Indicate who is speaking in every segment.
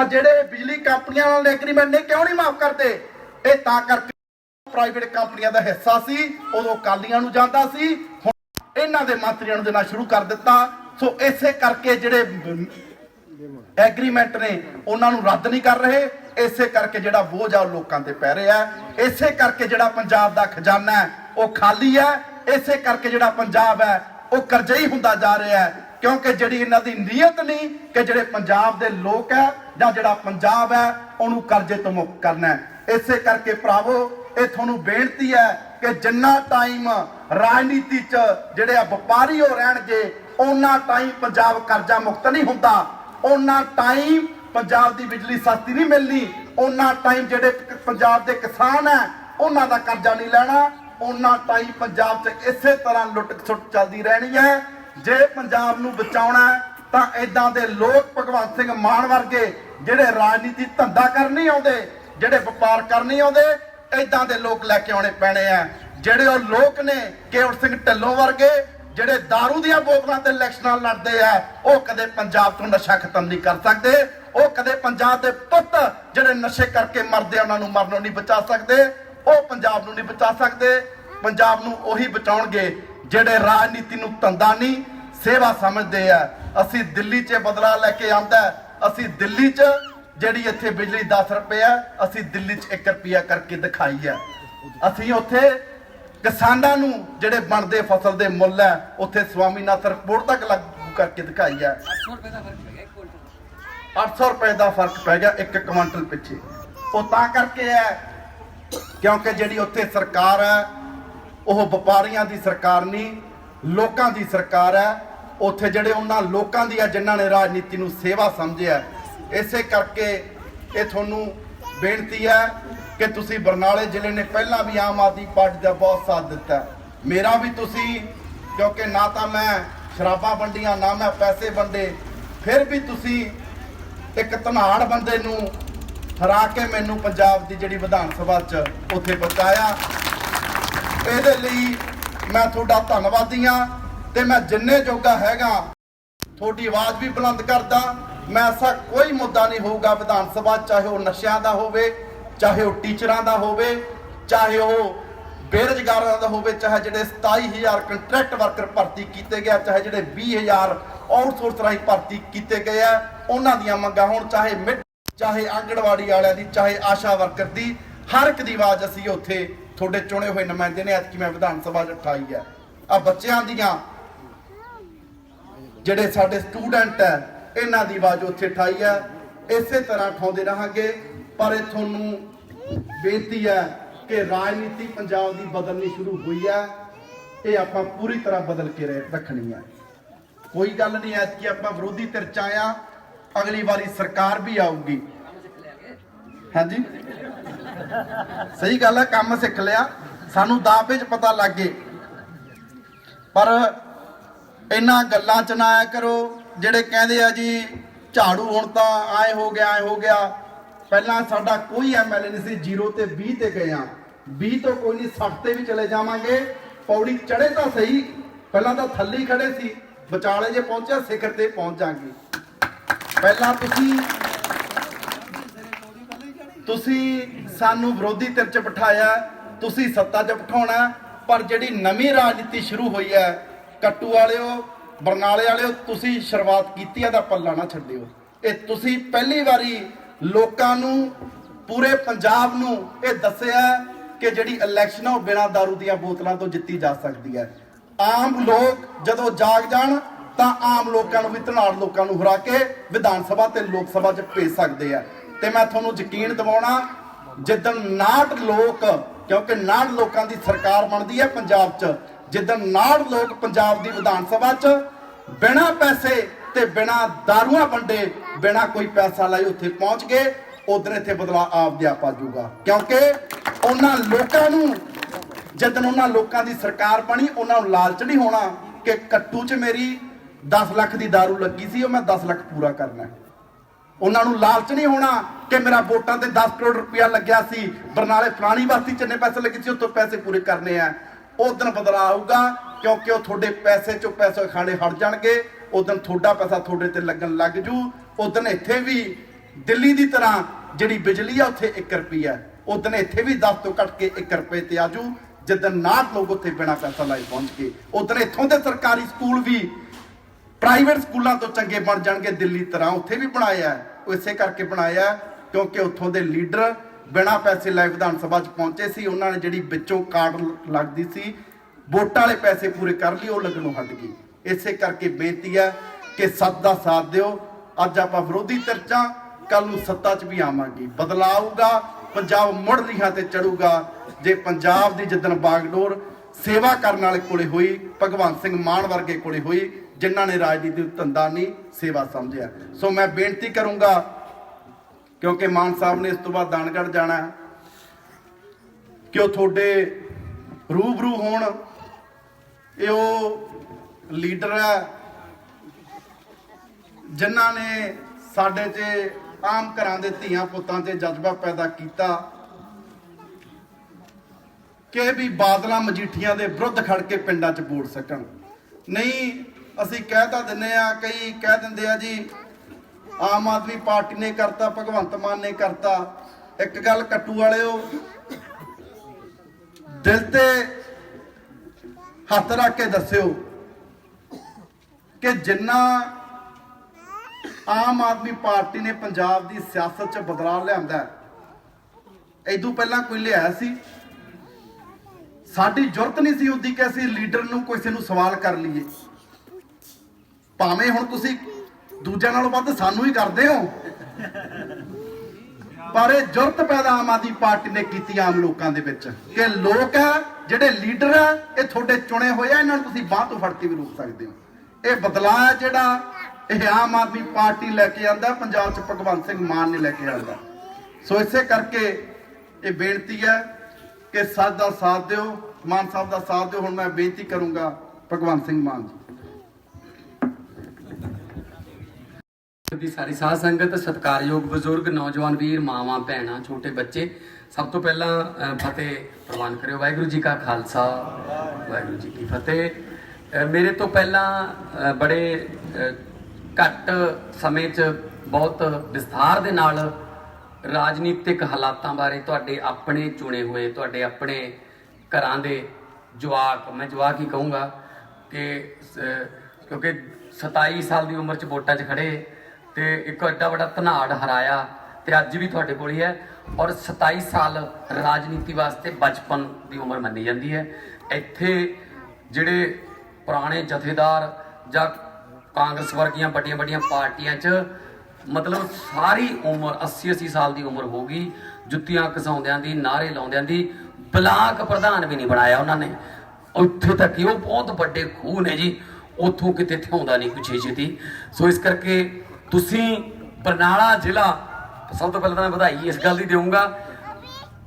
Speaker 1: ਤਾਂ ਜਿਹੜੇ ਬਿਜਲੀ ਕੰਪਨੀਆਂ ਨਾਲ ਐਗਰੀਮੈਂਟ ਨੇ ਕਿਉਂ ਨਹੀਂ ਮਾਫ ਕਰਦੇ? ਇਹ ਤਾਂ ਕਰਕੇ ਪ੍ਰਾਈਵੇਟ ਕੰਪਨੀਆਂ ਦਾ ਹਿੱਸਾ ਸੀ, ਉਦੋਂ ਕਾਲੀਆਂ ਨੂੰ ਜਾਂਦਾ ਸੀ, ਹੁਣ ਇਹਨਾਂ ਦੇ ਮੰਤਰੀਆਂ ਨੂੰ ਦੇਣਾ ਸ਼ੁਰੂ ਕਰ ਦਿੱਤਾ। ਸੋ ਇਸੇ ਕਰਕੇ ਜਿਹੜੇ ਐਗਰੀਮੈਂਟ ਨੇ, ਉਹਨਾਂ ਨੂੰ ਰੱਦ ਨਹੀਂ ਕਰ ਰਹੇ। ਇਸੇ ਕਰਕੇ ਜਿਹੜਾ ਬੋਝ ਆ, ਉਹ ਲੋਕਾਂ ਤੇ ਪੈ ਰਿਹਾ ਇਸੇ ਕਰਕੇ ਜਿਹੜਾ ਪੰਜਾਬ ਦਾ ਖਜ਼ਾਨਾ ਹੈ, ਉਹ ਖਾਲੀ ਹੈ। ਇਸੇ ਕਰਕੇ ਜਿਹੜਾ ਪੰਜਾਬ ਹੈ, ਉਹ ਕਰਜ਼ਈ ਹੁੰਦਾ ਜਾ ਰਿਹਾ ਹੈ। ਕਿਉਂਕਿ ਜਿਹੜੀ ਇਹਨਾਂ ਦੀ ਨੀਅਤ ਨਹੀਂ, ਕਿ ਜਿਹੜੇ ਪੰਜਾਬ ਦੇ ਲੋਕ ਹੈ ਜਾਂ ਜਿਹੜਾ ਪੰਜਾਬ ਹੈ, ਉਹਨੂੰ ਕਰਜ਼ੇ ਤੋਂ ਮੁਕਤ ਕਰਨਾ ਹੈ। ਇਸੇ ਕਰਕੇ ਭਰਾਵੋ, ਇਹ ਤੁਹਾਨੂੰ ਬੇਨਤੀ ਹੈ ਕਿ ਜਿੰਨਾ ਟਾਈਮ ਰਾਜਨੀਤੀ 'ਚ ਜਿਹੜੇ ਆ ਵਪਾਰੀ ਹੋ ਰਹਿਣਗੇ, ਉਹਨਾਂ ਟਾਈਮ ਪੰਜਾਬ ਕਰਜ਼ਾ ਮੁਕਤ ਨਹੀਂ ਹੁੰਦਾ। ਉਹਨਾਂ ਟਾਈਮ ਪੰਜਾਬ ਦੀ ਬਿਜਲੀ ਸਸਤੀ ਨਹੀਂ ਮਿਲਣੀ। ਉਹਨਾਂ ਟਾਈਮ ਜਿਹੜੇ ਪੰਜਾਬ ਦੇ ਕਿਸਾਨ ਹੈ, ਉਹਨਾਂ ਦਾ ਕਰਜ਼ਾ ਨਹੀਂ ਲੈਣਾ। ਉਹਨਾਂ ਟਾਈਮ ਪੰਜਾਬ 'ਚ ਇਸੇ ਤਰ੍ਹਾਂ ਲੁੱਟ ਖਸੁੱਟ ਚੱਲਦੀ ਰਹਿਣੀ ਹੈ। ਜੇ ਪੰਜਾਬ ਨੂੰ ਬਚਾਉਣਾ ਤਾਂ ਇਦਾਂ ਦੇ ਲੋਕ ਭਗਵੰਤ ਸਿੰਘ ਮਾਨ ਵਰਗੇ ਜਿਹੜੇ ਰਾਜਨੀਤੀ ਧੰਦਾ ਕਰਨ ਨਹੀਂ ਆਉਂਦੇ, ਜਿਹੜੇ ਵਪਾਰ ਕਰਨ ਨਹੀਂ ਆਉਂਦੇ ਇਦਾਂ ਦੇ ਲੋਕ ਲੈ ਕੇ ਆਉਣੇ ਪੈਣੇ ਆ। ਜਿਹੜੇ ਉਹ ਲੋਕ ਨੇ ਕੇਵਰ ਸਿੰਘ ਢੱਲੋਂ ਵਰਗੇ, ਜਿਹੜੇ दारू ਦੀਆਂ ਬੋਤਲਾਂ ਤੇ ਇਲੈਕਸ਼ਨਾਂ ਲੜਦੇ ਆ, ਉਹ ਕਦੇ ਪੰਜਾਬ ਤੋਂ ਨਸ਼ਾ ਖਤਮ ਨਹੀਂ ਕਰ ਸਕਦੇ। ਉਹ ਕਦੇ ਪੰਜਾਬ ਦੇ ਪੁੱਤ ਜਿਹੜੇ ਨਸ਼ੇ ਕਰਕੇ ਮਰਦੇ ਉਹਨਾਂ ਨੂੰ ਮਰਨੋਂ ਨਹੀਂ ਬਚਾ ਸਕਦੇ। ਉਹ ਪੰਜਾਬ ਨੂੰ ਨਹੀਂ ਬਚਾ ਸਕਦੇ। ਪੰਜਾਬ ਨੂੰ ਉਹੀ ਬਚਾਉਣਗੇ ਜਿਹੜੇ ਰਾਜਨੀਤੀ ਨੂੰ ਧੰਦਾ ਨਹੀਂ, ਸੇਵਾ ਸਮਝਦੇ ਆ। ਅਸੀਂ ਦਿੱਲੀ 'ਚ ਬਦਲਾ ਲੈ ਕੇ ਆਂਦਾ ਅਸੀਂ ਦਿੱਲੀ 'ਚ ਜਿਹੜੀ ਇੱਥੇ ਬਿਜਲੀ 10 ਰੁਪਏ ਆ ਅਸੀਂ ਦਿੱਲੀ 'ਚ 1 ਰੁਪਿਆ ਕਰਕੇ ਦਿਖਾਈ ਹੈ ਅਸੀਂ ਉੱਥੇ ਕਿਸਾਨਾਂ ਨੂੰ ਜਿਹੜੇ ਬਣਦੇ ਫਸਲ ਦੇ ਮੁੱਲ ਹੈ ਉੱਥੇ ਸਵਾਮੀਨਾਥਨ ਰਿਪੋਰਟ ਤੱਕ ਲਾਗੂ ਕਰਕੇ ਦਿਖਾਈ ਹੈ 800 ਰੁਪਏ ਦਾ ਫ਼ਰਕ ਪੈ ਗਿਆ ਇੱਕ ਕੁਇੰਟਲ ਪਿੱਛੇ। ਉਹ ਤਾਂ ਕਰਕੇ ਹੈ ਕਿਉਂਕਿ ਜਿਹੜੀ ਉੱਥੇ ਸਰਕਾਰ ਹੈ ਉਹ ਵਪਾਰੀਆਂ ਦੀ ਸਰਕਾਰ ਨਹੀਂ ਲੋਕਾਂ ਦੀ ਸਰਕਾਰ ਹੈ ਉੱਥੇ ਜਿਹੜੇ ਉਹਨਾਂ ਲੋਕਾਂ ਦੀ ਆ ਜਿਨ੍ਹਾਂ ਨੇ ਰਾਜਨੀਤੀ ਨੂੰ ਸੇਵਾ ਸਮਝਿਆ ਇਸੇ ਕਰਕੇ ਇਹ ਤੁਹਾਨੂੰ ਬੇਨਤੀ ਹੈ ਕਿ ਤੁਸੀਂ ਬਰਨਾਲੇ ਜ਼ਿਲ੍ਹੇ ਨੇ ਪਹਿਲਾਂ ਵੀ ਆਮ ਆਦਮੀ ਪਾਰਟੀ ਦਾ ਬਹੁਤ ਸਾਥ ਦਿੱਤਾ ਮੇਰਾ ਵੀ ਤੁਸੀਂ, ਕਿਉਂਕਿ ਨਾ ਤਾਂ ਮੈਂ ਸ਼ਰਾਬਾਂ ਵੰਡੀਆਂ, ਨਾ ਮੈਂ ਪੈਸੇ ਵੰਡੇ, ਫਿਰ ਵੀ ਤੁਸੀਂ ਇੱਕ ਧਨਾੜ ਬੰਦੇ ਨੂੰ ਹਰਾ ਕੇ ਮੈਨੂੰ ਪੰਜਾਬ ਦੀ ਜਿਹੜੀ ਵਿਧਾਨ ਸਭਾ 'ਚ ਉੱਥੇ ਪਹੁੰਚਾਇਆ। ਇਹਦੇ ਲਈ ਮੈਂ ਤੁਹਾਡਾ ਧੰਨਵਾਦੀ ਹਾਂ। ਤੇ ਮੈਂ ਜਿੰਨੇ ਜੋਗਾ ਹੈਗਾ, ਤੁਹਾਡੀ ਆਵਾਜ਼ ਵੀ ਬੁਲੰਦ ਕਰਦਾ। ਮੈਂ ਐਸਾ ਕੋਈ ਮੁੱਦਾ ਨਹੀਂ ਹੋਊਗਾ ਵਿਧਾਨ ਸਭਾ, ਚਾਹੇ ਉਹ ਨਸ਼ਿਆਂ ਦਾ ਹੋਵੇ, ਚਾਹੇ ਉਹ ਟੀਚਰਾਂ ਦਾ ਹੋਵੇ, ਚਾਹੇ ਉਹ ਬੇਰੁਜ਼ਗਾਰਾਂ ਦਾ ਹੋਵੇ, ਚਾਹੇ ਜਿਹੜੇ 27000 ਕੰਟਰੈਕਟ ਵਰਕਰ ਭਰਤੀ ਕੀਤੇ ਗਏ ਚਾਹੇ ਜਿਹੜੇ 20000 ਆਊਟਸੋਰਸ ਰਾਹੀਂ ਭਰਤੀ ਕੀਤੇ ਗਏ ਆ, ਉਹਨਾਂ ਦੀਆਂ ਮੰਗਾਂ ਹੋਣ, ਚਾਹੇ ਮਿੱਟ, ਚਾਹੇ ਆਂਗਣਵਾੜੀ ਵਾਲਿਆਂ ਦੀ, ਚਾਹੇ ਆਸ਼ਾ ਵਰਕਰ ਦੀ, ਹਰ ਇੱਕ ਦੀ ਆਵਾਜ਼ ਅਸੀਂ ਉੱਥੇ ਤੁਹਾਡੇ ਚੁਣੇ ਹੋਏ ਨੁਮਾਇੰਦੇ ਨੇ, ਐਤਕੀ ਮੈਂ ਵਿਧਾਨ ਸਭਾ 'ਚ ਉਠਾਈ ਹੈ ਆ ਬੱਚਿਆਂ ਦੀਆਂ ਜਿਹੜੇ ਸਾਡੇ ਸਟੂਡੈਂਟ ਹੈ, ਇਹਨਾਂ ਦੀ ਆਵਾਜ਼ ਉੱਥੇ ਉਠਾਈ ਹੈ। ਇਸੇ ਤਰ੍ਹਾਂ ਉਠਾਉਂਦੇ ਰਹਾਂਗੇ, ਪਰ ਇਹ ਤੁਹਾਨੂੰ ਬੇਨਤੀ ਹੈ ਕਿ ਰਾਜਨੀਤੀ ਪੰਜਾਬ ਦੀ ਬਦਲਣੀ ਸ਼ੁਰੂ ਹੋਈ ਹੈ। ਇਹ ਆਪਾਂ ਪੂਰੀ ਤਰ੍ਹਾਂ ਬਦਲ ਕੇ ਰਹਿ- ਰੱਖਣੀ ਹੈ। ਕੋਈ ਗੱਲ ਨਹੀਂ ਐ ਕਿ ਆਪਾਂ ਵਿਰੋਧੀ ਧਿਰ ਚ ਆਇਆ ਅਗਲੀ ਵਾਰੀ ਸਰਕਾਰ ਵੀ ਆਊਗੀ। ਹਾਂਜੀ? ਸਹੀ ਗੱਲ ਹੈ, ਕੰਮ ਸਿੱਖ ਲਿਆ। ਸਾਨੂੰ ਦਾਅਵੇ 'ਚ ਪਤਾ ਲੱਗੇ ਪਰ ਇਹਨਾਂ ਗੱਲਾਂ 'ਚ ਨਾ ਆਇਆ ਕਰੋ, ਜਿਹੜੇ ਕਹਿੰਦੇ ਆ ਜੀ, ਝਾੜੂ ਹੁਣ ਤਾਂ ਆਏ ਹੋ ਗਿਆ, ਆਏ ਹੋ ਗਿਆ। ਪਹਿਲਾਂ ਸਾਡਾ ਕੋਈ ਐਮਐਲਏ ਨਹੀਂ ਸੀ 0 ਤੇ 20 ਤੇ ਗਏ ਆ। 20 ਤੋਂ ਕੋਈ ਨਹੀਂ 60 ਤੇ ਵੀ ਚਲੇ ਜਾਵਾਂਗੇ। ਪੌੜੀ ਚੜੇ ਤਾਂ ਸਹੀ, ਪਹਿਲਾਂ ਤਾਂ ਥੱਲੇ ਹੀ ਖੜੇ ਸੀ। ਵਿਚਾਲੇ ਜੇ ਪਹੁੰਚਿਆ, ਸਿਖਰ ਤੇ ਪਹੁੰਚ ਜਾਾਂਗੇ। ਪਹਿਲਾਂ ਤੁਸੀਂ ਤੁਸੀਂ ਸਾਨੂੰ ਵਿਰੋਧੀ ਧਿਰ 'ਚ ਬਿਠਾਇਆ, ਤੁਸੀਂ ਸੱਤਾ 'ਚ ਬਿਠਾਉਣਾ, ਪਰ ਜਿਹੜੀ ਨਵੀਂ ਰਾਜਨੀਤੀ ਸ਼ੁਰੂ ਹੋਈ ਹੈ ਕੱਟੂ ਵਾਲਿਓ, ਬਰਨਾਲੇ ਵਾਲਿਓ, ਤੁਸੀਂ ਸ਼ੁਰੂਆਤ ਕੀਤੀ ਹੈ ਦਾ ਪੱਲਾ ਨਾ ਛੱਡਿਓ। ਇਹ ਤੁਸੀਂ ਪਹਿਲੀ ਵਾਰੀ ਲੋਕਾਂ ਨੂੰ, ਪੂਰੇ ਪੰਜਾਬ ਨੂੰ ਇਹ ਦੱਸਿਆ ਕਿ ਜਿਹੜੀ ਇਲੈਕਸ਼ਨ ਉਹ ਬਿਨਾਂ दारू ਦੀਆਂ ਬੋਤਲਾਂ ਤੋਂ ਜਿੱਤੀ ਜਾ ਸਕਦੀ ਹੈ। ਆਮ ਲੋਕ ਜਦੋਂ ਜਾਗ ਜਾਣ, ਤਾਂ ਆਮ ਲੋਕਾਂ ਨੂੰ ਵੀ ਧਨਾੜ ਲੋਕਾਂ ਨੂੰ ਹਰਾ ਕੇ ਵਿਧਾਨ ਸਭਾ ਤੇ ਲੋਕ ਸਭਾ 'ਚ ਭੇਜ ਸਕਦੇ ਆ। ਤੇ ਮੈਂ ਤੁਹਾਨੂੰ ਯਕੀਨ ਦਿਵਾਉਣਾ, ਜਿੱਦਣ 69 ਲੋਕ, ਕਿਉਂਕਿ 69 ਲੋਕਾਂ ਦੀ ਸਰਕਾਰ ਬਣਦੀ ਹੈ ਪੰਜਾਬ 'ਚ ਜਿੱਦਣ 69 ਲੋਕ ਪੰਜਾਬ ਦੀ ਵਿਧਾਨ ਸਭਾ 'ਚ ਬਿਨਾਂ ਪੈਸੇ ਤੇ ਬਿਨਾਂ ਦਾਰੂਆਂ ਵੰਡੇ, ਬਿਨਾਂ ਕੋਈ ਪੈਸਾ ਲਾਏ ਉੱਥੇ ਪਹੁੰਚ ਗਏ, ਉਧਰ ਇੱਥੇ ਬਦਲਾ ਆਪ ਦੇ ਆਪ ਆ ਕਿਉਂਕਿ ਉਹਨਾਂ ਲੋਕਾਂ ਨੂੰ ਜਦੋਂ ਉਹਨਾਂ ਲੋਕਾਂ ਦੀ ਸਰਕਾਰ ਬਣੀ, ਉਹਨਾਂ ਨੂੰ ਲਾਲਚ ਨਹੀਂ ਹੋਣਾ ਕਿ ਕੱਟੂ 'ਚ ਮੇਰੀ 10 ਲੱਖ ਦੀ दारू ਲੱਗੀ ਸੀ, ਉਹ ਮੈਂ 10 ਲੱਖ ਪੂਰਾ ਕਰਨਾ ਉਹਨਾਂ ਨੂੰ ਲਾਲਚ ਨਹੀਂ ਹੋਣਾ ਕਿ ਮੇਰਾ ਵੋਟਾਂ ਤੇ 10 ਕਰੋੜ ਰੁਪਇਆ ਲੱਗਿਆ ਸੀ, ਬਰਨਾਲੇ ਫਲਾਣੀ ਬਸਤੀ ਚ ਇੰਨੇ ਪੈਸੇ ਲੱਗੇ ਸੀ ਉੱਥੋਂ ਪੈਸੇ ਪੂਰੇ ਕਰਨੇ ਆ। ਉਸ ਬਦਲਾਅ ਬਦਲਾ ਆਊਗਾ, ਕਿਉਂਕਿ ਉਹ ਤੁਹਾਡੇ ਪੈਸੇ ਚੋਂ ਪੈਸੇ ਖਾਣੇ ਹਟ ਜਾਣਗੇ। ਉਸ ਤੁਹਾਡਾ ਪੈਸਾ ਤੁਹਾਡੇ ਤੇ ਲੱਗਣ ਲੱਗ ਜੂ। ਉਸ ਇੱਥੇ ਵੀ ਦਿੱਲੀ ਦੀ ਤਰ੍ਹਾਂ ਜਿਹੜੀ ਬਿਜਲੀ ਆ, ਉੱਥੇ 1 ਰੁਪਿਆ ਉਦੋਂ ਇੱਥੇ ਵੀ 10 ਤੋਂ ਘੱਟ ਕੇ 1 ਰੁਪਏ ਤੇ ਆਜੂ ਜਦੋਂ ਨਾ ਲੋਕ ਉੱਥੇ ਬਿਨਾਂ ਪੈਸਾ ਲਾਏ ਪਹੁੰਚ ਗਏ। ਉਦੋਂ ਇੱਥੋਂ ਦੇ ਸਰਕਾਰੀ ਸਕੂਲ ਵੀ ਪ੍ਰਾਈਵੇਟ ਸਕੂਲਾਂ ਤੋਂ ਚੰਗੇ ਬਣ ਜਾਣਗੇ। ਦਿੱਲੀ ਤਰ੍ਹਾਂ ਉੱਥੇ ਵੀ ਬਣਾਇਆ ਉਹ ਇਸੇ ਕਰਕੇ ਬਣਾਇਆ ਕਿਉਂਕਿ ਉੱਥੋਂ ਦੇ ਲੀਡਰ ਬਿਨਾਂ ਪੈਸੇ ਲਾਏ ਵਿਧਾਨ ਸਭਾ 'ਚ ਪਹੁੰਚੇ ਸੀ, ਉਹਨਾਂ ਨੇ ਜਿਹੜੀ ਵਿੱਚੋਂ ਕਾਰਡ ਲੱਗਦੀ ਸੀ, ਵੋਟਾਂ ਵਾਲੇ ਪੈਸੇ ਪੂਰੇ ਕਰ ਲਈ ਉਹ ਲੱਗਣੋਂ ਹਟ ਗਈ ਇਸੇ ਕਰਕੇ ਬੇਨਤੀ ਹੈ ਕਿ ਸੱਤ ਦਾ ਸਾਥ ਦਿਓ। ਅੱਜ ਆਪਾਂ ਵਿਰੋਧੀ ਧਿਰਚਾਂ ਕੱਲ ਨੂੰ ਸੱਤਾ 'ਚ ਵੀ ਆਵਾਂਗੇ। ਬਦਲਾਅ ਆਊਗਾ, ਪੰਜਾਬ ਮੁੜ ਲੀਹਾਂ ਤੇ ਚੜੂਗਾ। ਜੇ ਪੰਜਾਬ ਦੀ ਜਿੱਦਣ ਬਾਗਡੋਰ ਸੇਵਾ ਕਰਨ ਵਾਲੇ ਕੋਲੇ ਹੋਈ, ਭਗਵੰਤ ਸਿੰਘ ਮਾਨ ਵਰਗੇ ਕੋਲੇ ਹੋਈ, ਜਿਨ੍ਹਾਂ ਨੇ ਰਾਜਨੀਤੀ ਨੂੰ ਧੰਦਾ ਨਹੀਂ, ਸੇਵਾ ਸਮਝਿਆ। ਸੋ ਮੈਂ ਬੇਨਤੀ ਕਰੂੰਗਾ ਕਿਉਂਕਿ ਮਾਨ ਸਾਹਿਬ ਨੇ ਇਸ ਤੋਂ ਬਾਅਦ ਦਾਨਗੜ ਜਾਣਾ ਕਿ ਉਹ ਤੁਹਾਡੇ ਰੂਬਰੂ ਹੋਣ, ਇਹ ਉਹ ਲੀਡਰ ਹੈ ਜਿਨ੍ਹਾਂ ਨੇ ਸਾਡੇ 'ਚ ਆਮ ਘਰਾਂ ਦੇ ਧੀਆਂ ਪੁੱਤਾਂ 'ਚ ਜਜ਼ਬਾ ਪੈਦਾ ਕੀਤਾ। ਕਿ ਵੀ ਬਾਦਲਾਂ ਮਜੀਠੀਆਂ ਦੇ ਵਿਰੁੱਧ ਖੜ ਕੇ ਪਿੰਡਾਂ 'ਚ ਵੋਟ ਸਕਣ। ਨਹੀਂ, ਅਸੀਂ ਕਹਿ ਤਾਂ ਦਿੰਨੇ ਆ ਕਈ ਕਹਿ ਦਿੰਦੇ ਆ ਜੀ ਆਮ ਆਦਮੀ ਪਾਰਟੀ ਨੇ ਕਰਤਾ ਭਗਵੰਤ ਮਾਨ ਨੇ ਕਰਤਾ। ਇੱਕ ਗੱਲ ਕੱਟੂ ਵਾਲਿਓ ਦਿਲ ਤੇ ਹੱਥ ਰੱਖ ਕੇ ਦੱਸਿਓ ਕਿ ਜਿੰਨਾ ਆਮ ਆਦਮੀ ਪਾਰਟੀ ਨੇ ਪੰਜਾਬ ਦੀ ਸਿਆਸਤ 'ਚ ਬਦਲਾਅ ਲਿਆਂਦਾ ਹੈ, ਇਦੋਂ ਪਹਿਲਾਂ ਕੋਈ ਲਿਆ ਸੀ? ਸਾਡੀ ਜ਼ਰੂਰਤ ਨਹੀਂ ਸੀ ਹੁੰਦੀ ਕਿ ਅਸੀਂ ਲੀਡਰ ਨੂੰ ਕਿਸੇ ਨੂੰ ਸਵਾਲ ਕਰ ਲਈਏ। ਭਾਵੇਂ ਹੁਣ ਤੁਸੀਂ ਦੂਜਿਆਂ ਨਾਲੋਂ ਵੱਧ ਸਾਨੂੰ ਹੀ ਕਰਦੇ ਹੋ। ਪਰ ਇਹ ਜ਼ਰੂਰਤ ਪੈਦਾ ਆਮ ਆਦਮੀ ਪਾਰਟੀ ਨੇ ਕੀਤੀ ਆਮ ਲੋਕਾਂ ਦੇ ਵਿੱਚ ਕਿ ਲੋਕ ਹੈ ਜਿਹੜੇ ਲੀਡਰ ਹੈ ਇਹ ਤੁਹਾਡੇ ਚੁਣੇ ਹੋਏ ਆ, ਇਹਨਾਂ ਨੂੰ ਤੁਸੀਂ ਬਾਹ ਤੋਂ ਫੜ ਕੇ ਵੀ ਰੋਕ ਸਕਦੇ ਹੋ। ਇਹ ਬਦਲਾਅ ਹੈ ਜਿਹੜਾ ਇਹ ਆਮ ਆਦਮੀ ਪਾਰਟੀ ਲੈ ਕੇ ਆਂਦਾ, ਪੰਜਾਬ 'ਚ ਭਗਵੰਤ ਸਿੰਘ ਮਾਨ ਨੇ ਲੈ ਕੇ ਆਂਦਾ। ਸੋ ਇਸੇ ਕਰਕੇ ਇਹ ਬੇਨਤੀ ਹੈ ਕਿ ਸੱਚ ਦਾ ਸਾਥ ਦਿਓ, ਮਾਨ ਸਾਹਿਬ ਦਾ ਸਾਥ ਦਿਓ। ਹੁਣ ਮੈਂ ਬੇਨਤੀ ਕਰੂੰਗਾ ਭਗਵੰਤ ਸਿੰਘ ਮਾਨ ਜੀ।
Speaker 2: ਦੀ ਸਾਰੀ ਸਾਧ ਸੰਗਤ, ਸਤਿਕਾਰਯੋਗ ਬਜ਼ੁਰਗ, ਨੌਜਵਾਨ ਵੀਰ, ਮਾਵਾਂ, ਭੈਣਾਂ, ਛੋਟੇ ਬੱਚੇ, ਸਭ ਤੋਂ ਪਹਿਲਾਂ ਫਤਿਹ ਪ੍ਰਵਾਨ ਕਰਿਓ। ਵਾਹਿਗੁਰੂ ਜੀ ਕਾ ਖਾਲਸਾ, ਵਾਹਿਗੁਰੂ ਜੀ ਕੀ ਫਤਿਹ। ਮੇਰੇ ਤੋਂ ਪਹਿਲਾਂ ਬੜੇ ਘੱਟ ਸਮੇਂ 'ਚ ਬਹੁਤ ਵਿਸਥਾਰ ਦੇ ਨਾਲ ਰਾਜਨੀਤਿਕ ਹਾਲਾਤਾਂ ਬਾਰੇ ਤੁਹਾਡੇ ਆਪਣੇ ਚੁਣੇ ਹੋਏ, ਤੁਹਾਡੇ ਆਪਣੇ ਘਰਾਂ ਦੇ ਜਵਾਕ, ਮੈਂ ਜਵਾਕ ਹੀ ਕਹੂੰਗਾ ਕਿ ਕਿਉਂਕਿ 27 ਸਾਲ ਦੀ ਉਮਰ 'ਚ ਵੋਟਾਂ 'ਚ ਖੜੇ ਤੇ ਇੱਕ ਐਡਾ ਵੱਡਾ ਧਨਾੜ ਹਰਾਇਆ ਤੇ ਅੱਜ ਵੀ ਤੁਹਾਡੇ ਕੋਲ ਹੀ ਹੈ ਔਰ 27 ਸਾਲ ਰਾਜਨੀਤੀ ਵਾਸਤੇ ਬਚਪਨ ਦੀ ਉਮਰ ਮੰਨੀ ਜਾਂਦੀ ਹੈ। ਇੱਥੇ ਜਿਹੜੇ ਪੁਰਾਣੇ ਜਥੇਦਾਰ ਜਾਂ ਕਾਂਗਰਸ ਵਰਗੀਆਂ ਵੱਡੀਆਂ ਵੱਡੀਆਂ ਪਾਰਟੀਆਂ 'ਚ ਮਤਲਬ ਸਾਰੀ ਉਮਰ 80 80 ਸਾਲ ਦੀ ਉਮਰ ਹੋ ਗਈ, ਜੁੱਤੀਆਂ ਘਸਾਉਂਦਿਆਂ ਦੀ ਨਾਰੇ ਲਾਉਂਦਿਆਂ ਦੀ, ਬਲਾਕ ਪ੍ਰਧਾਨ ਵੀ ਨਹੀਂ ਬਣਾਇਆ ਉਹਨਾਂ ਨੇ। ਉੱਥੇ ਤੱਕ ਹੀ ਉਹ ਬਹੁਤ ਵੱਡੇ ਖੂਹ ਨੇ ਜੀ, ਉੱਥੋਂ ਕਿਤੇ ਥਿਆਉਂਦਾ ਨਹੀਂ ਕੁਛ ਛੇਤੀ ਸੋ ਇਸ ਕਰਕੇ ਤੁਸੀਂ ਬਰਨਾਲਾ ਜ਼ਿਲ੍ਹਾ ਸਭ ਤੋਂ ਪਹਿਲਾਂ ਤਾਂ ਮੈਂ ਵਧਾਈ ਇਸ ਗੱਲ ਦੀ ਦੇਵਾਂਗਾ।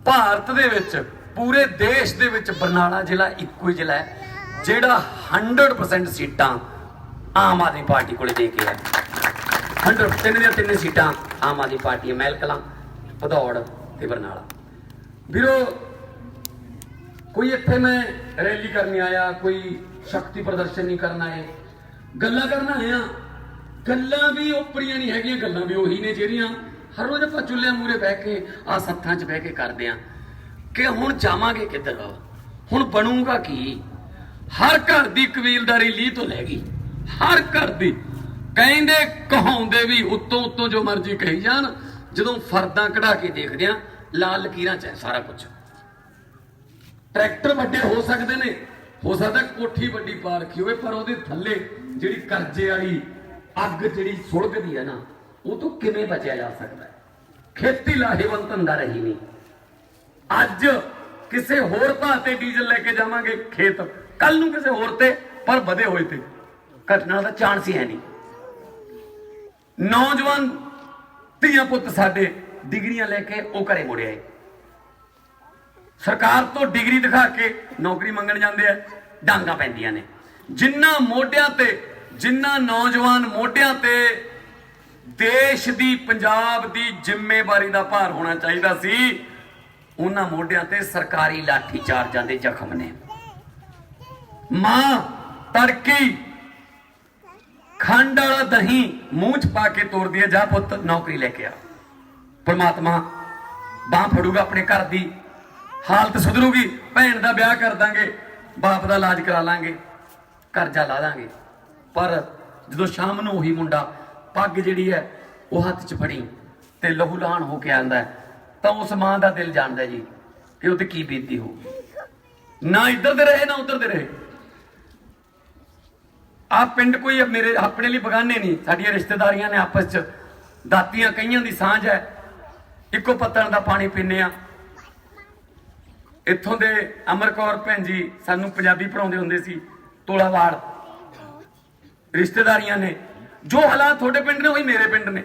Speaker 2: ਭਾਰਤ ਦੇ ਵਿੱਚ, ਪੂਰੇ ਦੇਸ਼ ਦੇ ਵਿੱਚ ਬਰਨਾਲਾ ਜ਼ਿਲ੍ਹਾ ਇੱਕੋ ਹੀ ਜ਼ਿਲ੍ਹਾ ਹੈ, ਜਿਹੜਾ 100% ਸੀਟਾਂ ਆਮ ਆਦਮੀ ਪਾਰਟੀ ਕੋਲੇ ਦੇ ਕੇ ਹੈ 100 ਤਿੰਨ ਦੀਆਂ ਤਿੰਨ ਸੀਟਾਂ ਆਮ ਆਦਮੀ ਪਾਰਟੀ ਹੈ, ਮਹਿਲ ਕਲਾਂ, ਭਦੌੜ ਤੇ ਬਰਨਾਲਾ। ਵੀਰੋ, ਕੋਈ ਇੱਥੇ ਮੈਂ ਰੈਲੀ ਕਰਨ ਆਇਆ, ਕੋਈ ਸ਼ਕਤੀ ਪ੍ਰਦਰਸ਼ਨ ਨਹੀਂ ਕਰਨ ਆਏ। ਗੱਲਾਂ ਕਰਨ ਆਇਆ ਗੱਲਾਂ ਵੀ ਉਪਰੀਆਂ ਨਹੀਂ ਹੈਗੀਆਂ, ਗੱਲਾਂ ਵੀ ਉਹੀ ਨੇ ਜਿਹੜੀਆਂ ਹਰ ਰੋਜ਼ ਆਪਾਂ ਚੁੱਲ੍ਹਿਆਂ ਮੂਰੇ ਬਹਿ ਕੇ ਆ ਸੱਥਾਂ 'ਚ ਬਹਿ ਕੇ ਕਰਦੇ ਆ ਕਿ ਹੁਣ ਜਾਵਾਂਗੇ ਕਿੱਧਰ? ਹੁਣ ਬਣੂਗਾ ਕੀ? ਹਰ ਘਰ ਦੀ ਕਬੀਲਦਾਰੀ ਲੀ ਤੋਂ ਲੈ ਗਈ। ਹਰ ਘਰ ਦੀ। ਕਹਿੰਦੇ, ਕਹਾਉਂਦੇ ਵੀ ਉੱਤੋਂ ਉੱਤੋਂ ਜੋ ਮਰਜ਼ੀ ਕਹੀ ਜਾਣ, ਜਦੋਂ ਫਰਦਾਂ ਕਢਾ ਕੇ ਦੇਖਦੇ ਆ, ਲਾਲ ਲਕੀਰਾਂ 'ਚ ਹੈ ਸਾਰਾ ਕੁਝ। ਟਰੈਕਟਰ ਵੱਡੇ ਹੋ ਸਕਦੇ ਨੇ, ਹੋ ਸਕਦਾ ਕੋਠੀ ਵੱਡੀ ਪਾ ਰੱਖੀ ਹੋਵੇ, ਪਰ ਉਹਦੇ ਥੱਲੇ ਜਿਹੜੀ ਕਰਜ਼ੇ ਵਾਲੀ ਅੱਗ ਜਿਹੜੀ ਸੁਲਗਦੀ ਹੈ ਨਾ, ਉਹ ਤੋਂ ਕਿਵੇਂ ਬਚਿਆ ਜਾ ਸਕਦਾ ਹੈ? ਖੇਤੀ ਲਾਹੇਵੰਦ ਧੰਦਾ ਰਹੀ ਨਹੀਂ। ਅੱਜ ਕਿਸੇ ਹੋਰ ਭਾਅ ਤੇ ਡੀਜ਼ਲ ਲੈ ਕੇ ਜਾਵਾਂਗੇ ਖੇਤ। ਕੱਲ ਨੂੰ ਕਿਸੇ ਹੋਰ ਤੇ, ਪਰ ਵਧੇ ਹੋਏ ਤੇ। ਘਟਨਾ ਦਾ ਚਾਂਸ ਹੀ ਹੈ ਨਹੀਂ। ਨੌਜਵਾਨ ਧੀਆਂ ਪੁੱਤ ਸਾਡੇ ਡਿਗਰੀਆਂ ਲੈ ਕੇ ਉਹ ਘਰੇ ਮੁੜਿਆ ਆਏ। ਸਰਕਾਰ ਤੋਂ ਡਿਗਰੀ ਦਿਖਾ ਕੇ ਨੌਕਰੀ ਮੰਗਣ ਜਾਂਦੇ ਆ, ਡਾਂਗਾ ਪੈਂਦੀਆਂ ਨੇ। ਜਿੰਨਾ ਮੋਢਿਆਂ ਤੇ ਜਿੰਨਾ ਨੌਜਵਾਨ ਮੋਢਿਆਂ ਤੇ ਦੇਸ਼ ਦੀ ਪੰਜਾਬ ਦੀ ਜ਼ਿੰਮੇਵਾਰੀ ਦਾ ਭਾਰ ਹੋਣਾ ਚਾਹੀਦਾ ਸੀ, ਉਹਨਾਂ ਮੋਢਿਆਂ ਤੇ ਸਰਕਾਰੀ ਲਾਠੀ ਚਾਰਜਾਂ ਦੇ ਜ਼ਖਮ ਨੇ। ਮਾਂ ਤੜਕੀ ਖੰਡ ਵਾਲਾ ਦਹੀਂ ਮੂੰਹ ਚ ਪਾ ਕੇ ਤੋਰਦੀ ਹੈ, ਜਾ ਪੁੱਤ ਨੌਕਰੀ ਲੈ ਕੇ ਆ। ਪਰਮਾਤਮਾ ਬਾਹ ਫੜੂਗਾ ਆਪਣੇ ਘਰ ਦੀ, ਹਾਲਤ ਸੁਧਰੂਗੀ, ਭੈਣ ਦਾ ਵਿਆਹ ਕਰ ਦਾਂਗੇ, ਬਾਪ ਦਾ ਇਲਾਜ ਕਰਾ ਲਾਂਗੇ, ਕਰਜ਼ਾ ਲਾ ਦਾਂਗੇ। ਪਰ ਜਦੋਂ ਸ਼ਾਮ ਨੂੰ ਉਹੀ ਮੁੰਡਾ ਪੱਗ ਜਿਹੜੀ ਹੈ, ਉਹ ਹੱਥ 'ਚ ਫੜੀ ਤੇ ਲਹੂ ਲਾਹਣ ਹੋ ਕੇ ਆਂਦਾ ਤਾਂ ਉਸ ਮਾਂ ਦਾ ਦਿਲ ਜਾਣਦਾ ਜੀ ਕਿ ਉਹ ਤੇ ਕੀ ਬੀਤੀ ਹੋ ਨਾ ਇੱਧਰ ਦੇ ਰਹੇ, ਨਾ ਉੱਧਰ ਦੇ ਰਹੇ। ਆ ਪਿੰਡ ਕੋਈ ਮੇਰੇ, ਆਪਣੇ ਲਈ ਬਗਾਨੇ ਨਹੀਂ। ਸਾਡੀਆਂ ਰਿਸ਼ਤੇਦਾਰੀਆਂ ਨੇ ਆਪਸ 'ਚ ਦਾਤੀਆਂ, ਕਈਆਂ ਦੀ ਸਾਂਝ ਹੈ। ਇੱਕੋ ਪੱਤਣ ਦਾ ਪਾਣੀ ਪੀਂਦੇ ਆ ਇੱਥੋਂ ਦੇ ਅਮਰਕੌਰ ਭੈਣ ਜੀ ਸਾਨੂੰ ਪੰਜਾਬੀ ਪੜਾਉਂਦੇ ਹੁੰਦੇ ਸੀ, ਤੋਲਾਵਾੜ। ਰਿਸ਼ਤੇਦਾਰੀਆਂ ਨੇ, ਜੋ ਹਾਲਾਤ ਤੁਹਾਡੇ ਪਿੰਡ ਨੇ, ਉਹੀ ਮੇਰੇ ਪਿੰਡ ਨੇ।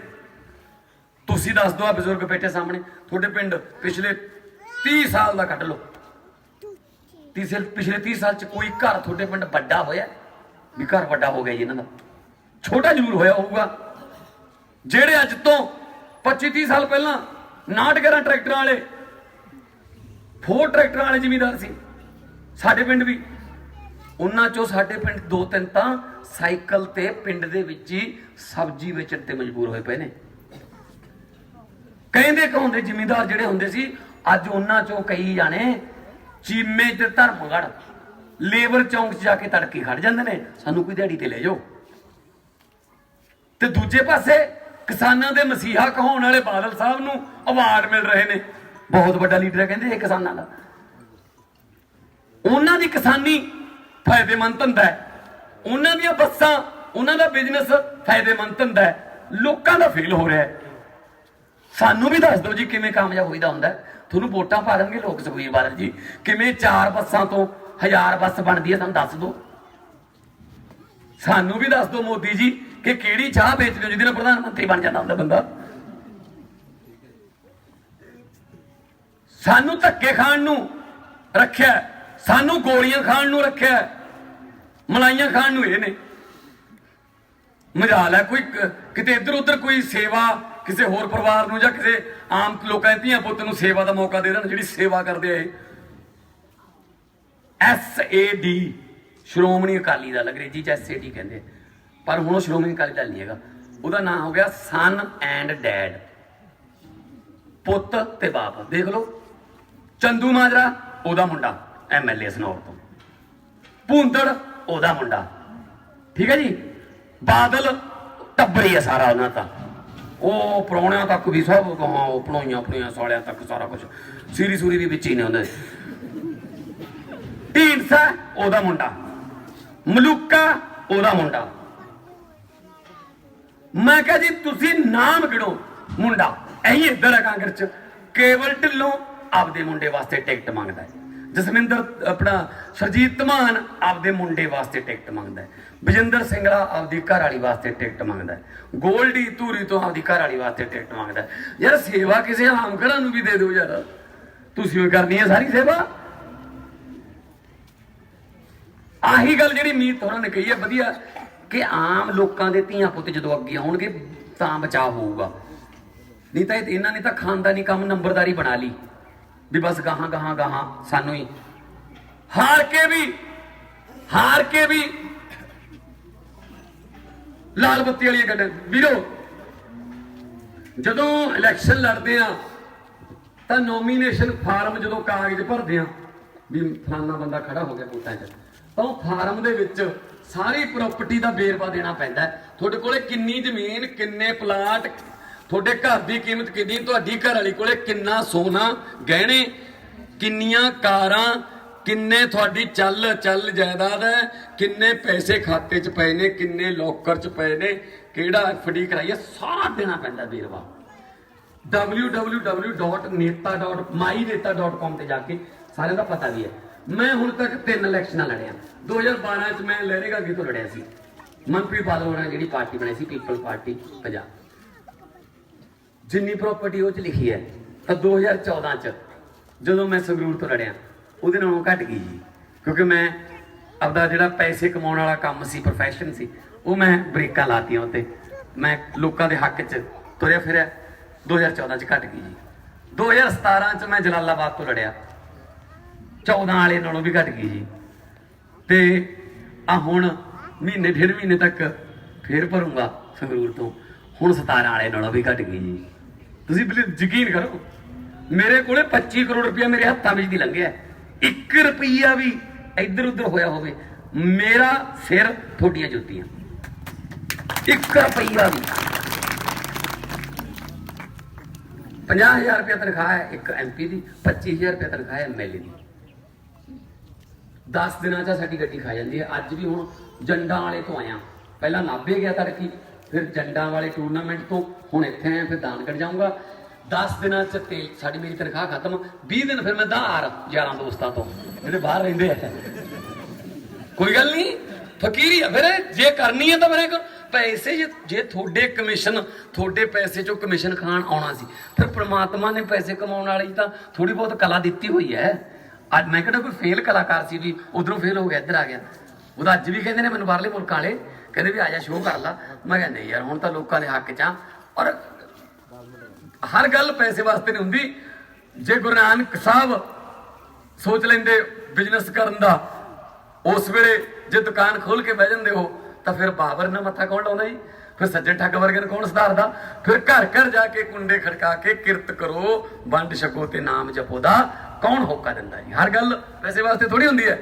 Speaker 2: ਤੁਸੀਂ ਦੱਸ ਦਿਓ ਆ ਬਜ਼ੁਰਗ ਬੈਠੇ ਸਾਹਮਣੇ, ਤੁਹਾਡੇ ਪਿੰਡ ਪਿਛਲੇ 30 ਸਾਲ ਦਾ ਕੱਢ ਲਓ। ਤੀਸਰੇ, ਪਿਛਲੇ 30 ਸਾਲ ਚ ਕੋਈ ਘਰ ਤੁਹਾਡੇ ਪਿੰਡ ਵੱਡਾ ਹੋਇਆ? ਵੀ ਘਰ ਵੱਡਾ ਹੋ ਗਿਆ ਜੀ ਇਹਨਾਂ ਦਾ। ਛੋਟਾ ਜ਼ਰੂਰ ਹੋਇਆ ਹੋਊਗਾ। ਜਿਹੜੇ ਅੱਜ ਤੋਂ 25 30 ਸਾਲ ਪਹਿਲਾਂ ਨਾਟਕਰਾਂ ਟਰੈਕਟਰਾਂ ਵਾਲੇ, ਫੋਰ ਟਰੈਕਟਰਾਂ ਵਾਲੇ ਜ਼ਿਮੀਦਾਰ ਸੀ, ਸਾਡੇ ਪਿੰਡ ਵੀ ਉਹਨਾਂ ਚੋਂ ਸਾਡੇ ਪਿੰਡ ਦੋ ਤਿੰਨ ਤਾਂ ਸਾਈਕਲ ਤੇ ਪਿੰਡ ਦੇ ਵਿੱਚ ਹੀ ਸਬਜ਼ੀ ਵੇਚਣ ਤੇ ਮਜਬੂਰ ਹੋਏ ਪਏ ਨੇ। ਕਹਿੰਦੇ ਕਹਾਉਂਦੇ ਜ਼ਿਮੀਂਦਾਰ ਜਿਹੜੇ ਹੁੰਦੇ ਸੀ, ਅੱਜ ਉਹਨਾਂ ਚੋਂ ਕਈ ਜਾਣੇ ਚੀਮੇ ਤੇ ਧਰਮਗੜ, ਲੇਬਰ ਚੌਂਕ 'ਚ ਜਾ ਕੇ ਤੜਕੇ ਖੜ ਜਾਂਦੇ ਨੇ, ਸਾਨੂੰ ਕੋਈ ਦਿਹਾੜੀ ਤੇ ਲੈ ਜਾਓ। ਤੇ ਦੂਜੇ ਪਾਸੇ ਕਿਸਾਨਾਂ ਦੇ ਮਸੀਹਾ ਕਹਾਉਣ ਵਾਲੇ ਬਾਦਲ ਸਾਹਿਬ ਨੂੰ ਅਵਾਰਡ ਮਿਲ ਰਹੇ ਨੇ। ਬਹੁਤ ਵੱਡਾ ਲੀਡਰ ਹੈ, ਕਹਿੰਦੇ ਇਹ ਕਿਸਾਨਾਂ ਦਾ। ਉਹਨਾਂ ਦੀ ਕਿਸਾਨੀ ਫਾਇਦੇਮੰਦ ਧੰਦਾ ਹੈ। ਉਹਨਾਂ ਦੀਆਂ ਬੱਸਾਂ, ਉਹਨਾਂ ਦਾ ਬਿਜ਼ਨਸ ਫਾਇਦੇਮੰਦ ਧੰਦਾ ਹੈ। ਲੋਕਾਂ ਦਾ ਫੇਲ ਹੋ ਰਿਹਾ ਹੈ। ਸਾਨੂੰ ਵੀ ਦੱਸ ਦਿਓ ਜੀ ਕਿਵੇਂ ਕਾਮਯਾਬ ਹੋਈਦਾ ਹੁੰਦਾ ਤੁਹਾਨੂੰ ਵੋਟਾਂ ਪਾ ਦੇਣਗੇ ਲੋਕ ਸੁਖਬੀਰ ਬਾਦਲ ਜੀ। ਕਿਵੇਂ ਚਾਰ ਬੱਸਾਂ ਤੋਂ ਹਜ਼ਾਰ ਬੱਸ ਬਣਦੀ ਹੈ ਸਾਨੂੰ ਦੱਸ ਦਿਓ। ਸਾਨੂੰ ਵੀ ਦੱਸ ਦਿਓ ਮੋਦੀ ਜੀ ਕਿ ਕਿਹੜੀ ਚਾਹ ਵੇਚਦੇ ਹੋ ਜਿਹਦੇ ਨਾਲ ਪ੍ਰਧਾਨ ਮੰਤਰੀ ਬਣ ਜਾਂਦਾ ਹੁੰਦਾ ਬੰਦਾ। ਸਾਨੂੰ ਧੱਕੇ ਖਾਣ ਨੂੰ ਰੱਖਿਆ ਸਾਨੂੰ ਗੋਲੀਆਂ ਖਾਣ ਨੂੰ ਰੱਖਿਆ ਮਲਾਈਆਂ ਖਾਣ ਨੂੰ ਇਹ ਨੇ। ਮਜਾਲ ਹੈ ਕੋਈ ਕਿਤੇ ਇੱਧਰ ਉੱਧਰ ਕੋਈ ਸੇਵਾ ਕਿਸੇ ਹੋਰ ਪਰਿਵਾਰ ਨੂੰ ਜਾਂ ਕਿਸੇ ਆਮ ਲੋਕਾਂ ਦੇ ਧੀਆਂ ਪੁੱਤ ਨੂੰ ਸੇਵਾ ਦਾ ਮੌਕਾ ਦੇ ਦੇਣ, ਜਿਹੜੀ ਸੇਵਾ ਕਰਦੇ ਆ ਇਹ। S A D, Shiromani Akali Dal, Angrezi ਚ ਐਸ ਏ ਡੀ ਕਹਿੰਦੇ ਪਰ ਹੁਣ ਉਹ ਸ਼੍ਰੋਮਣੀ ਅਕਾਲੀ ਦਲ ਨਹੀਂ ਹੈਗਾ। ਉਹਦਾ ਨਾਮ ਹੋ ਗਿਆ ਸਨ ਐਂਡ ਡੈਡ ਪੁੱਤ ਤੇ ਬਾਪ। ਦੇਖ ਲਓ। ਚੰਦੂ ਮਾਜਰਾ, ਉਹਦਾ ਮੁੰਡਾ ਐਮਐਲਏ ਸਨੌਰ ਤੋਂ। ਭੂੰਦੜ ਉਹਦਾ ਮੁੰਡਾ। ਠੀਕ ਹੈ ਜੀ? ਬਾਦਲ ਟੱਬਰੀ ਹੈ ਸਾਰਾ ਉਹਨਾਂ ਦਾ। ਉਹ ਪ੍ਰਾਹੁਣਿਆਂ ਤੱਕ ਵੀ ਸਭ ਕਹਾਂ ਉਹ ਪਣੋਈਆਂ ਪਣੋਈਆਂ ਸਾਲਿਆਂ ਤੱਕ ਸਾਰਾ ਕੁਝ ਸੀਰੀ ਸੂਰੀ ਵੀ ਵਿੱਚ ਹੀ ਨੇ ਹੁੰਦੇ ਢੀਂਡਸਾ, ਉਹਦਾ ਮੁੰਡਾ। ਮਲੂਕਾ, ਉਹਦਾ ਮੁੰਡਾ। ਮੈਂ ਕਿਹਾ ਜੀ, ਤੁਸੀਂ ਨਾਮ ਗਿਣੋ ਮੁੰਡਾ। ਐਂ ਇੱਧਰ ਹੈ ਕਾਂਗਰਸ ਚ। ਕੇਵਲ ਢਿੱਲੋਂ ਆਪਦੇ ਮੁੰਡੇ ਵਾਸਤੇ ਟਿਕਟ ਮੰਗਦਾ ਹੈ। ਜਸਵਿੰਦਰ, ਆਪਣਾ ਸਰਜੀਤ ਧਮਾਨ ਆਪਦੇ ਮੁੰਡੇ ਵਾਸਤੇ ਟਿਕਟ ਮੰਗਦਾ ਹੈ। ਬਜਿੰਦਰ ਸਿੰਘਲਾ ਆਪਦੀ ਘਰ ਵਾਲੀ ਵਾਸਤੇ ਟਿਕਟ ਮੰਗਦਾ ਹੈ। ਗੋਲਡੀ ਧੂਰੀ ਤੋਂ ਆਪਦੀ ਘਰ ਵਾਲੀ ਵਾਸਤੇ ਟਿਕਟ ਮੰਗਦਾ ਹੈ। ਯਾਰ ਸੇਵਾ ਕਿਸੇ ਆਮ ਘਰਾਂ ਨੂੰ ਵੀ ਦੇ ਦਿਓ ਯਾਰ। ਤੁਸੀਂ ਉਹ ਕਰਨੀ ਹੈ ਸਾਰੀ ਸੇਵਾ। ਆਹੀ ਗੱਲ ਜਿਹੜੀ ਮੀਤ ਹੋਰਾਂ ਨੇ ਕਹੀ ਹੈ, ਵਧੀਆ ਕਿ ਆਮ ਲੋਕਾਂ ਦੇ ਧੀਆਂ ਪੁੱਤ ਜਦੋਂ ਅੱਗੇ ਆਉਣਗੇ ਤਾਂ ਬਚਾਅ ਹੋਊਗਾ। ਨਹੀਂ ਤਾਂ ਇਹਨਾਂ ਨੇ ਤਾਂ ਖਾਨਦਾਨੀ ਕੰਮ ਨੰਬਰਦਾਰੀ ਬਣਾ ਲਈ। ਵੀ ਬਸ ਗਾਹਾਂ ਗਾਹਾਂ ਗਾਹਾਂ ਸਾਨੂੰ ਹੀ। ਹਾਰ ਕੇ ਵੀ, ਹਾਰ ਕੇ ਵੀ। ਲਾਲ ਬੱਤੀ ਵਾਲੀਆਂ ਗੱਲਾਂ। ਵੀਰੋ, ਜਦੋਂ ਇਲੈਕਸ਼ਨ ਲੜਦੇ ਆ ਤਾਂ ਨੋਮੀਨੇਸ਼ਨ ਫਾਰਮ ਜਦੋਂ ਕਾਗਜ਼ ਭਰਦੇ ਆ ਵੀ ਫਲਾਨਾ ਬੰਦਾ ਖੜਾ ਹੋ ਗਿਆ ਵੋਟਾਂ 'ਚ, ਤਾਂ ਉਹ ਫਾਰਮ ਦੇ ਵਿੱਚ ਸਾਰੀ ਪ੍ਰਾਪਰਟੀ ਦਾ ਵੇਰਵਾ ਦੇਣਾ ਪੈਂਦਾ ਤੁਹਾਡੇ ਕੋਲੇ ਕਿੰਨੀ ਜ਼ਮੀਨ, ਕਿੰਨੇ ਪਲਾਟ ਤੁਹਾਡੇ ਘਰ ਦੀ ਕੀਮਤ ਕਿੰਨੀ ਤੁਹਾਡੀ ਘਰ ਵਾਲੀ ਕੋਲੇ ਕਿੰਨਾ ਸੋਨਾ, ਗਹਿਣੇ, ਕਿੰਨੀਆਂ ਕਾਰਾਂ, ਕਿੰਨੇ ਤੁਹਾਡੀ ਚੱਲ ਚੱਲ ਜਾਇਦਾਦ ਹੈ, ਕਿੰਨੇ ਪੈਸੇ ਖਾਤੇ 'ਚ ਪਏ ਨੇ, ਕਿੰਨੇ ਲੋਕਰ 'ਚ ਪਏ ਨੇ, ਕਿਹੜਾ ਐਫਡੀ ਕਰਾਈ ਸਾਰਾ ਦੇਣਾ ਪੈਂਦਾ ਵੇਰਵਾ www.neta.myneta.com ਤੇ ਜਾ ਕੇ ਸਾਰਿਆਂ ਦਾ ਪਤਾ ਵੀ ਹੈ। ਮੈਂ ਹੁਣ ਤੱਕ ਤਿੰਨ ਇਲੈਕਸ਼ਨਾਂ ਲੜਿਆ। 2012 ਚ ਮੈਂ ਲਹਿਰੇਗਾ ਗਾਗੀ ਤੋਂ ਲੜਿਆ ਸੀ। ਮਨਪ੍ਰੀਤ ਬਾਦਲ ਹੋਣਾ ਜਿਹੜੀ ਪਾਰਟੀ ਬਣਾਈ ਸੀ ਪੀਪਲ ਪਾਰਟੀ ਪੰਜਾਬ ਜਿੰਨੀ ਪ੍ਰਾਪਰਟੀ ਉਹ ਚ ਲਿਖੀ ਹੈ, ਤਾਂ 2014 ਚ ਜਦੋਂ ਮੈਂ ਸੰਗਰੂਰ ਤੋਂ ਲੜਿਆ, ਉਹਦੇ ਨਾਲੋਂ ਘਟ ਗਈ ਜੀ। ਕਿਉਂਕਿ ਮੈਂ ਆਪਦਾ ਜਿਹੜਾ ਪੈਸੇ ਕਮਾਉਣ ਵਾਲਾ ਕੰਮ ਸੀ, profession ਸੀ, ਉਹ ਮੈਂ ਬ੍ਰੇਕਾਂ ਲਾਤੀਆਂ ਉੱਤੇ। ਮੈਂ ਲੋਕਾਂ ਦੇ ਹੱਕ 'ਚ ਤੁਰਿਆ ਫਿਰਿਆ 2014 ਚ ਘਟ ਗਈ ਜੀ। 2017 ਚ ਮੈਂ ਜਲਾਲਾਬਾਦ ਤੋਂ ਲੜਿਆ। 14 ਵਾਲੇ ਨਾਲੋਂ ਵੀ ਘਟ ਗਈ ਜੀ। ਤੇ ਆ ਹੁਣ ਮਹੀਨੇ, ਡੇਢ ਮਹੀਨੇ ਤੱਕ ਫੇਰ ਭਰੂੰਗਾ ਸੰਗਰੂਰ ਤੋਂ। ਹੁਣ 17 ਵਾਲੇ ਨਾਲੋਂ ਵੀ ਘਟ ਗਈ ਜੀ। ਤੁਸੀਂ ਯਕੀਨ ਕਰੋ, ਮੇਰੇ ਕੋਲੇ 25 ਕਰੋੜ ਰੁਪਇਆ ਮੇਰੇ ਹੱਥਾਂ ਵਿੱਚ ਦੀ ਲੰਘਿਆ। 1 ਰੁਪਈਆ ਵੀ ਇੱਧਰ ਉੱਧਰ ਹੋਇਆ ਹੋਵੇ, ਮੇਰਾ ਸਿਰ ਤੁਹਾਡੀਆਂ ਜੁੱਤੀਆਂ। 1 ਰੁਪਈਆ ਵੀ। 50000 ਰੁਪਇਆ ਤਨਖਾਹ ਹੈ ਇੱਕ ਐਮਪੀ ਦੀ 25000 ਰੁਪਇਆ ਤਨਖਾਹ ਹੈ ਐਮਐਲਏ ਦੀ। 10 ਦਿਨਾਂ 'ਚ ਸਾਡੀ ਗੱਡੀ ਖਾ ਜਾਂਦੀ ਹੈ। ਅੱਜ ਵੀ ਹੁਣ ਜੰਡਾਂ ਵਾਲੇ ਤੋਂ ਆਇਆ। ਪਹਿਲਾਂ ਨਾਭੇ ਗਿਆ ਤੜਕੀ ਫਿਰ ਜੰਡਾ ਵਾਲੇ ਟੂਰਨਾਮੈਂਟ ਤੋਂ ਹੁਣ ਇੱਥੇ ਆਇਆ, ਫਿਰ ਦਾਨਗੜ ਜਾਊਂਗਾ। 10 ਦਿਨਾਂ 'ਚ ਤੇ ਸਾਡੀ ਮੇਰੀ ਤਨਖਾਹ ਖਤਮ। 20 ਦਿਨ ਫਿਰ ਮੈਂ ਧਾਰ ਯਾਰਾਂ ਦੋਸਤਾਂ ਤੋਂ, ਜਿਹੜੇ ਬਾਹਰ ਰਹਿੰਦੇ ਆ। ਕੋਈ ਗੱਲ ਨਹੀਂ, ਫਕੀਰੀ ਆ ਫਿਰ। ਜੇ ਕਰਨੀ ਹੈ ਤਾਂ ਮੇਰੇ ਕੋਲ ਪੈਸੇ ਜੇ ਜੇ ਤੁਹਾਡੇ ਕਮਿਸ਼ਨ ਤੁਹਾਡੇ ਪੈਸੇ ਚੋਂ ਕਮਿਸ਼ਨ ਖਾਣ ਆਉਣਾ ਸੀ, ਫਿਰ ਪ੍ਰਮਾਤਮਾ ਨੇ ਪੈਸੇ ਕਮਾਉਣ ਵਾਲੀ ਤਾਂ ਥੋੜੀ ਬਹੁਤ ਕਲਾ ਦਿੱਤੀ ਹੋਈ ਹੈ। ਅੱਜ ਮੈਂ ਕਿਹੜਾ ਕੋਈ ਫੇਲ ਕਲਾਕਾਰ ਸੀ ਵੀ ਉਧਰੋਂ ਫੇਲ ਹੋ ਗਿਆ, ਇੱਧਰ ਆ ਗਿਆ। ਉਹਦਾ ਅੱਜ ਵੀ ਕਹਿੰਦੇ ਨੇ ਮੈਨੂੰ ਬਾਹਰਲੇ ਮੁਲਕਾਂ ਵਾਲੇ ਕਹਿੰਦੇ ਵੀ ਆ ਜਾ ਸ਼ੋਅ ਕਰ ਲਾ। ਮੈਂ ਕਹਿੰਦਾ ਯਾਰ, ਹੁਣ ਤਾਂ ਲੋਕਾਂ ਦੇ ਹੱਕ ਚ ਆ। ਔਰ ਹਰ ਗੱਲ ਪੈਸੇ ਵਾਸਤੇ ਨਹੀਂ ਹੁੰਦੀ। ਜੇ ਗੁਰੂ ਨਾਨਕ ਸਾਹਿਬ ਸੋਚ ਲੈਂਦੇ ਬਿਜ਼ਨਸ ਕਰਨ ਦਾ, ਉਸ ਵੇਲੇ ਜੇ ਦੁਕਾਨ ਖੋਲ ਕੇ ਬਹਿ ਜਾਂਦੇ ਹੋ, ਤਾਂ ਫਿਰ ਬਾਬਰ ਨਾਲ ਮੱਥਾ ਕੌਣ ਲਾਉਂਦਾ ਜੀ? ਫਿਰ ਸੱਜੇ ਠੱਗ ਵਰਗੇ ਨੂੰ ਕੌਣ ਸੁਧਾਰਦਾ ਫਿਰ ਘਰ ਘਰ ਜਾ ਕੇ ਕੁੰਡੇ ਖੜਕਾ ਕੇ ਕਿਰਤ ਕਰੋ, ਵੰਡ ਛਕੋ ਤੇ ਨਾਮ ਜਪੋ ਦਾ ਕੌਣ ਹੋਕਾ ਦਿੰਦਾ ਜੀ? ਹਰ ਗੱਲ ਪੈਸੇ ਵਾਸਤੇ ਥੋੜੀ ਹੁੰਦੀ ਹੈ।